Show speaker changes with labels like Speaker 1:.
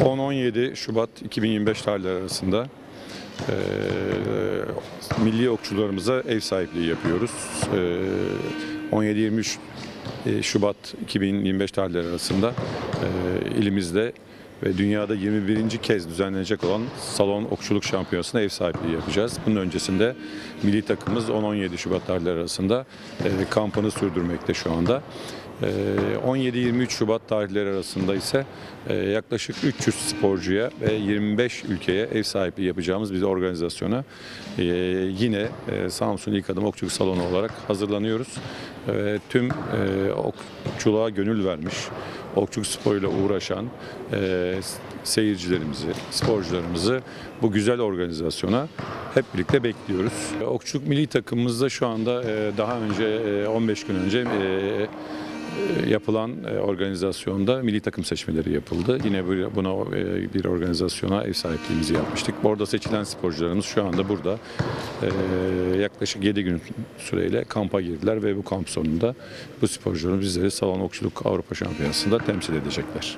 Speaker 1: 10-17 Şubat 2025 tarihleri arasında e, milli okçularımıza ev sahipliği yapıyoruz. E, 17-23 e, Şubat 2025 tarihleri arasında e, ilimizde ve dünyada 21. kez düzenlenecek olan Salon Okçuluk Şampiyonası'na ev sahipliği yapacağız. Bunun öncesinde milli takımımız 10-17 Şubat tarihleri arasında e, kampını sürdürmekte şu anda. E, 17-23 Şubat tarihleri arasında ise e, yaklaşık 300 sporcuya ve 25 ülkeye ev sahipliği yapacağımız bir organizasyona e, yine e, Samsun İlk Adım Okçuluk Salonu olarak hazırlanıyoruz. E, Tüm e, okçuluğa gönül vermiş, okçuluk sporuyla uğraşan e, seyircilerimizi, sporcularımızı bu güzel organizasyona hep birlikte bekliyoruz. Okçuluk milli takımımızda şu anda e, daha önce e, 15 gün önce e, yapılan e, organizasyonda milli takım seçmeleri yapıldı. Yine bu- buna e, bir organizasyona ev sahipliğimizi yapmıştık. Orada seçilen sporcularımız şu anda burada e, yaklaşık 7 gün süreyle kampa girdiler ve bu kamp sonunda bu sporcularımız bizleri Salon Okçuluk Avrupa Şampiyonası'nda temsil edecekler.